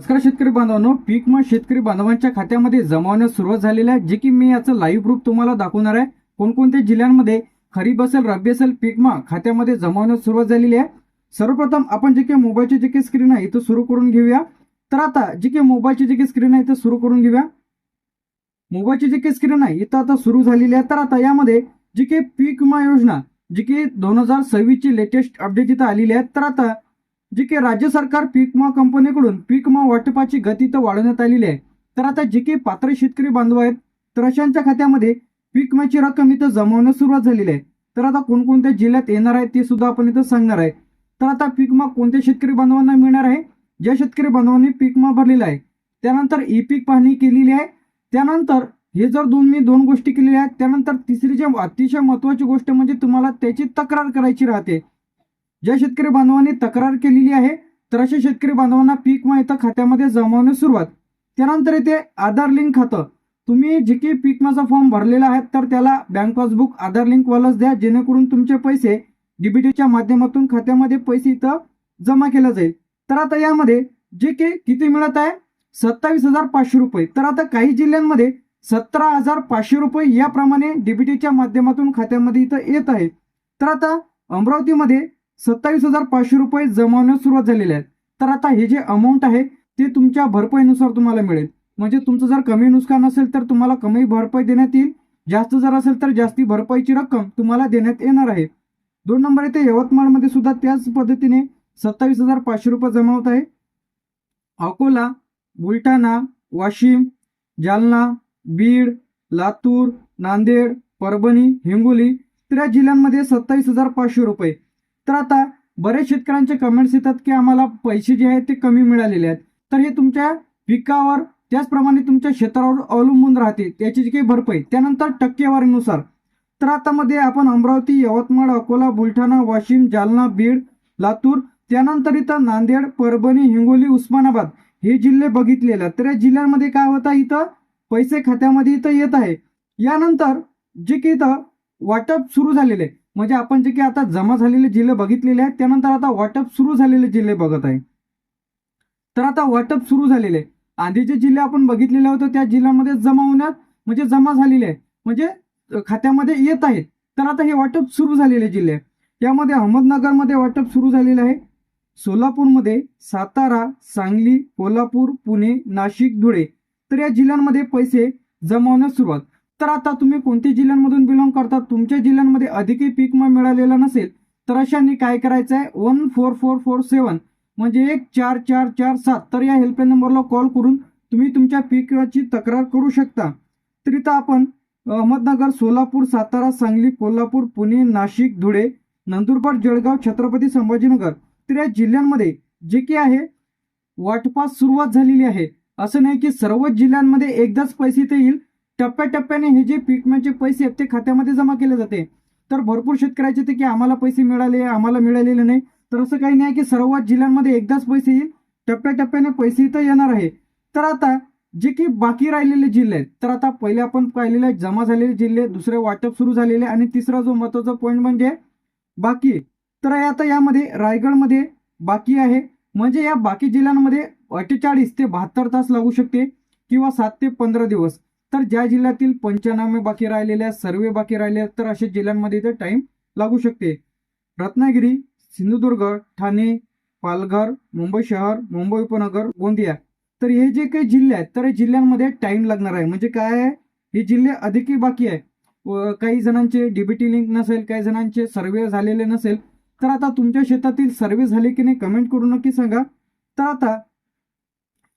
नमस्कार शेतकरी बांधवांनो. पीक विमा शेतकरी बांधवांच्या खात्यामध्ये जमावण्यास सुरुवात झालेली आहे जे की मी याचं लाईव्ह प्रूफ तुम्हाला दाखवणार आहे. कोणकोणत्या जिल्ह्यांमध्ये खरीप असेल रब्बी असेल पीक मा खात्यामध्ये जमावण्यास सुरुवात झालेली आहे. सर्वप्रथम आपण जे काही मोबाईलची जे काही स्क्रीन आहे इथं सुरू करून घेऊया. तर आता जी काही मोबाईलची जी काही स्क्रीन आहे इथं सुरू करून घेऊया. मोबाईलची जी काही स्क्रीन आहे इथं आता सुरू झालेली आहे. तर आता यामध्ये जी काही पीक विमा योजना जी की दोन हजार सव्वीसची लेटेस्ट अपडेट इथं आलेली आहे. तर आता जी की राज्य सरकार पीक विमा कंपनीकडून पीक विमा वाटपाची गती तर वाढवण्यात आलेली आहे. तर आता जे काही पात्र शेतकरी बांधव आहेत तर अशांच्या खात्यामध्ये पीक विम्याची रक्कम इथं जमवण्यास सुरुवात झालेली आहे. तर आता कोणकोणत्या जिल्ह्यात येणार आहे ते सुद्धा आपण इथं सांगणार आहे. तर आता पीक विमा कोणत्या शेतकरी बांधवांना मिळणार आहे? ज्या शेतकरी बांधवांनी पीक विमा भरलेला आहे त्यानंतर ई पीक पाहणी केलेली आहे. त्यानंतर हे जर दोन मी दोन गोष्टी केलेल्या आहेत त्यानंतर तिसरी जे अतिशय महत्वाची गोष्ट म्हणजे तुम्हाला त्याची तक्रार करायची राहते. ज्या शेतकरी बांधवांनी तक्रार केलेली आहे तर अशा शेतकरी बांधवांना पीक माहिती इथं खात्यामध्ये जमवण्यास सुरुवात. त्यानंतर इथे आधार लिंक खातं. तुम्ही जे की पीक माझा फॉर्म भरलेला आहे तर त्याला बँक पासबुक आधार लिंकवालाच द्या जेणेकरून तुमचे पैसे डीबीटीच्या माध्यमातून खात्यामध्ये पैसे इथं जमा केला जाईल. तर आता यामध्ये जे की किती मिळत आहे? सत्तावीस हजार पाचशे रुपये. तर आता काही जिल्ह्यांमध्ये सतरा हजार पाचशे रुपये याप्रमाणे डीबीटीच्या माध्यमातून खात्यामध्ये इथं येत आहे. तर आता अमरावतीमध्ये सत्तावीस हजार पाचशे रुपये जमावण्यास सुरुवात झालेली आहे. तर आता हे जे अमाऊंट आहे ते तुमच्या भरपाईनुसार तुम्हाला मिळेल. म्हणजे तुमचं जर कमी नुकसान असेल तर तुम्हाला कमी भरपाई देण्यात येईल. जास्त जर असेल तर जास्ती भरपाईची रक्कम तुम्हाला देण्यात येणार आहे. दोन नंबर येथे यवतमाळमध्ये सुद्धा त्याच पद्धतीने सत्तावीस हजार पाचशे रुपये जमा होत आहे. अकोला बुलढाणा वाशिम जालना बीड लातूर नांदेड परभणी हिंगोली तर या जिल्ह्यांमध्ये सत्तावीस हजार पाचशे रुपये. तर आता बरेच शेतकऱ्यांचे कमेंट्स येतात की आम्हाला पैसे जे आहेत ते कमी मिळालेले आहेत. तर हे तुमच्या पिकावर त्याचप्रमाणे तुमच्या क्षेत्रावर अवलंबून राहते. त्याची जी काही भरपाई त्यानंतर टक्केवारीनुसार. तर आता मध्ये आपण अमरावती यवतमाळ अकोला बुलढाणा वाशिम जालना बीड लातूर त्यानंतर इथं नांदेड परभणी हिंगोली उस्मानाबाद हे जिल्हे बघितलेले आहेत. तर या जिल्ह्यांमध्ये काय होतं? इथं पैसे खात्यामध्ये इथं येत आहे. यानंतर जे की इथं वाटप सुरू झालेले आहे. म्हणजे आपण जे की आता जमा झालेले जिल्हे बघितलेले आहेत त्यानंतर आता वाटप सुरू झालेले जिल्हे बघत आहे. तर आता वाटप सुरू झालेले. आहे आधीचे जिल्हे आपण बघितलेले होते त्या जिल्ह्यामध्ये जमा होण्यात म्हणजे जमा झालेले आहे. म्हणजे खात्यामध्ये येत आहेत. तर आता हे वाटप सुरू झालेले जिल्हे आहे. यामध्ये अहमदनगरमध्ये वाटप सुरू झालेलं आहे. सोलापूरमध्ये सातारा सांगली कोल्हापूर पुणे नाशिक धुळे तर या जिल्ह्यांमध्ये पैसे जमावण्यास सुरुवात. तर आता तुम्ही कोणत्या जिल्ह्यांमधून बिलॉंग करता तुमच्या जिल्ह्यांमध्ये अधिकही पीक विमा मिळालेला नसेल तर अशांनी काय करायचं आहे one four four four seven म्हणजे एक चार चार चार सात तर या हेल्पलाईन नंबरला कॉल करून तुम्ही तुमच्या पिकाची तक्रार करू शकता. तर इथं आपण अहमदनगर सोलापूर सातारा सांगली कोल्हापूर पुणे नाशिक धुळे नंदुरबार जळगाव छत्रपती संभाजीनगर तर या जिल्ह्यांमध्ये जे की आहे वाटपास सुरुवात झालेली आहे. असं नाही की सर्वच जिल्ह्यांमध्ये एकदाच पैसे ते येईल टप्प्याटप्प्याने हे जे पीक म्हणजे पैसे आहेत ते खात्यामध्ये जमा केले जाते. तर भरपूर शेतकऱ्याचे ते की आम्हाला पैसे मिळाले आम्हाला मिळालेले नाही. तर असं काही नाही की सर्व जिल्ह्यांमध्ये एकदाच पैसे येईल. टप्प्याटप्प्याने पैसे इथं येणार आहे. तर आता जे की बाकी राहिलेले जिल्हे आहेत तर आता पहिले आपण पाहिलेले जमा झालेले जिल्हे दुसरे वाटप सुरू झालेले आणि तिसरा जो महत्त्वाचा पॉईंट म्हणजे बाकी. तर आता यामध्ये रायगडमध्ये बाकी आहे. म्हणजे या बाकी जिल्ह्यांमध्ये अठ्ठेचाळीस ते बहात्तर तास लागू शकते किंवा सात ते पंधरा दिवस. तर ज्या जिल्ह्यातील पंचनामे बाकी राहिलेले आहेत सर्वे बाकी राहिले तर अशा जिल्ह्यांमध्ये ते टाइम लागू शकते. रत्नागिरी सिंधुदुर्ग ठाणे पालघर मुंबई शहर मुंबई उपनगर गोंदिया. तर हे जे काही जिल्हे आहेत तर या जिल्ह्यांमध्ये टाइम लागणार आहे. म्हणजे काय आहे? हे जिल्हे अधिकही बाकी आहे. व काही जणांचे डीबीटी लिंक नसेल काही जणांचे सर्वे झालेले नसेल तर आता तुमच्या शेतातील सर्वे झाले की नाही कमेंट करू नक्की सांगा. तर आता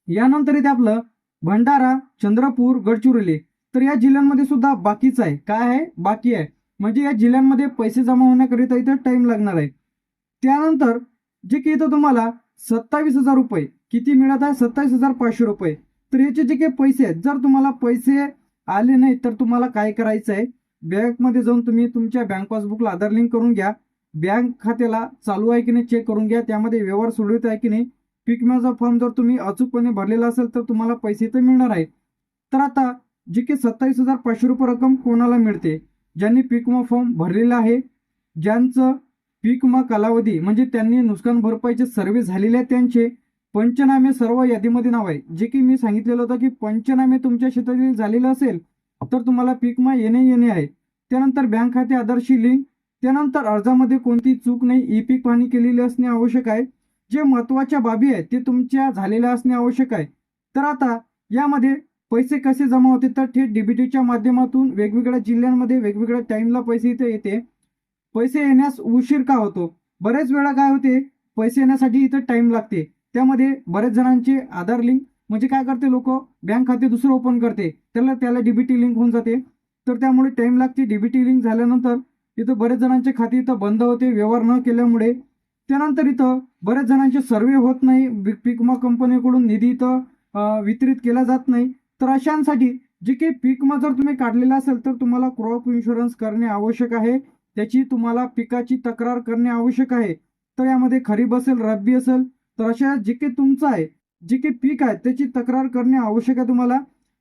यानंतर इथे आपलं भंडारा चंद्रपूर गडचिरोली. तर या जिल्ह्यांमध्ये सुद्धा बाकीच आहे. काय आहे? बाकी आहे. म्हणजे या जिल्ह्यांमध्ये पैसे जमा होण्याकरिता इथं टाइम लागणार आहे. त्यानंतर जे की इथं तुम्हाला सत्तावीस हजार रुपये किती मिळत आहे? सत्तावीस हजार पाचशे रुपये. तर याचे जे काही पैसे आहेत जर तुम्हाला पैसे आले नाही तर तुम्हाला काय करायचं आहे? बँकमध्ये जाऊन तुम्ही तुमच्या बँक पासबुकला आधार लिंक करून घ्या. बँक खात्याला चालू आहे की नाही चेक करून घ्या. त्यामध्ये व्यवहार सुरळीत आहे की नाही पीक विम्याचा फॉर्म जर तुम्ही अचूकपणे भरलेला असेल तर तुम्हाला पैसे तर मिळणार आहेत. तर आता जे की सत्तावीस हजार पाचशे रुपये रक्कम कोणाला मिळते? ज्यांनी पीक विमा फॉर्म भरलेला आहे ज्यांचं पीक विमा कालावधी म्हणजे त्यांनी नुकसान भरपाईचे सर्वे झालेले आहेत त्यांचे पंचनामे सर्व यादीमध्ये नाव आहे. जे की मी सांगितलेलं होतं की पंचनामे तुमच्या शेतातील झालेलं असेल तर तुम्हाला पीक विमा येणे येणे आहे. त्यानंतर बँक खाते आधारशी लिंक त्यानंतर अर्जामध्ये कोणती चूक नाही ई पीक पाहणी केलेली असणे आवश्यक आहे. जे महत्त्वाच्या बाबी आहेत ते तुमच्या झालेल्या असणे आवश्यक आहे. तर आता यामध्ये पैसे कसे जमा होते? तर थेट डीबीटीच्या माध्यमातून वेगवेगळ्या जिल्ह्यांमध्ये वेगवेगळ्या टाईमला पैसे इथे येते. पैसे येण्यास उशीर का होतो? बरेच वेळा काय होते? पैसे येण्यासाठी इथं टाइम लागते. त्यामध्ये बरेच जणांचे आधार लिंक म्हणजे काय करते लोक? बँक खाते दुसरं ओपन करते. त्याला त्याला डीबीटी लिंक होऊन जाते. तर त्यामुळे टाईम लागते. डीबीटी लिंक झाल्यानंतर इथं बरेच जणांचे खाते इथं बंद होते. व्यवहार न केल्यामुळे त्यानंतर इथं बऱ्याच जणांचे सर्वे होत नाही. पीक विमा कंपनीकडून निधी इथं वितरित केला जात नाही. तर अशांसाठी जे काही पीक विमा जर तुम्ही काढलेला असेल तर तुम्हाला क्रॉप इन्शुरन्स करणे आवश्यक आहे. त्याची तुम्हाला पिकाची तक्रार करणे आवश्यक आहे. तर यामध्ये खरीप असेल रब्बी असेल तर अशा जे काही तुमचं आहे जे काही पीक आहे त्याची तक्रार करणे आवश्यक आहे तुम्हाला.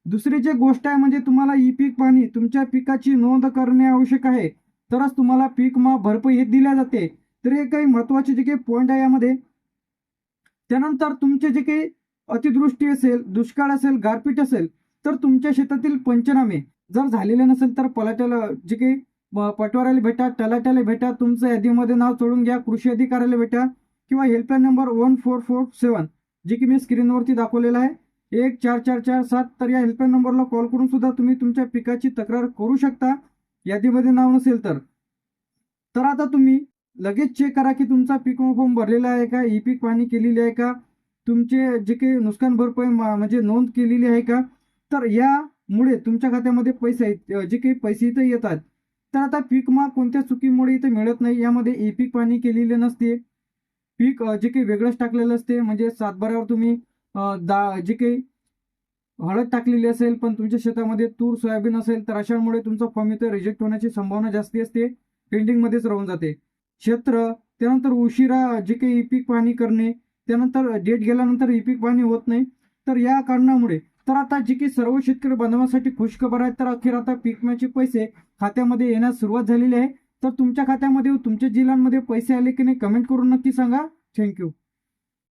दुसरी जे गोष्ट आहे म्हणजे तुम्हाला ई पीक पाणी तुमच्या पिकाची नोंद करणे आवश्यक आहे. तरच तुम्हाला पीक विमा भरपाई हे दिल्या जाते. तर हे काही महत्त्वाचे जे काही पॉईंट आहे यामध्ये. त्यानंतर तुमचे जे काही अतिदृष्टी असेल दुष्काळ असेल गारपीट असेल तर तुमच्या शेतातील पंचनामे जर झालेले नसेल तर पलाट्याला जे काही पटवाऱ्याला भेटा तलाट्याला भेटा तुमचं यादीमध्ये नाव सोडून घ्या कृषी अधिकाऱ्याला भेटा किंवा helpline number one four four seven जे की मी स्क्रीनवरती दाखवलेला आहे. एक चार चार चार सात तर या हेल्पलाईन नंबरला कॉल करून सुद्धा तुम्ही तुमच्या पिकाची तक्रार करू शकता. यादीमध्ये नाव नसेल तर. तर आता तुम्ही लगेच चेक करा की तुमचा पीक फॉर्म भरलेला आहे का? ई पीक पाहणी केलेली आहे का? तुमचे जे काही नुकसान भरपाई म्हणजे नोंद केलेली आहे का? तर यामुळे तुमच्या खात्यामध्ये पैसे आहेत. जे काही पैसे इथं येतात तर आता पीक मा कोणत्या चुकीमुळे इथं मिळत नाही? यामध्ये ई पीक पाणी केलेले नसते. पीक जे काही वेगळंच टाकलेलं असते म्हणजे सातबारावर तुम्ही दा जे काही हळद टाकलेली असेल पण तुमच्या शेतामध्ये तूर सोयाबीन असेल तर अशामुळे तुमचा फॉर्म इथं रिजेक्ट होण्याची संभावना जास्ती असते. पेंडिंगमध्येच राहून जाते. क्षेत्र त्यानंतर उशिरा जे काही पीक पाहणी करणे त्यानंतर डेट गेल्यानंतर ई पीक पाहणी होत नाही. तर या कारणामुळे तर आता जे काही सर्व शेतकरी बांधवांसाठी खुशखबर आहे तर अखेर आता पीक विम्याचे पैसे खात्यामध्ये येण्यास सुरुवात झालेली आहे. तर तुमच्या खात्यामध्ये तुमच्या जिल्ह्यांमध्ये पैसे आले की नाही कमेंट करून नक्की सांगा. थँक्यू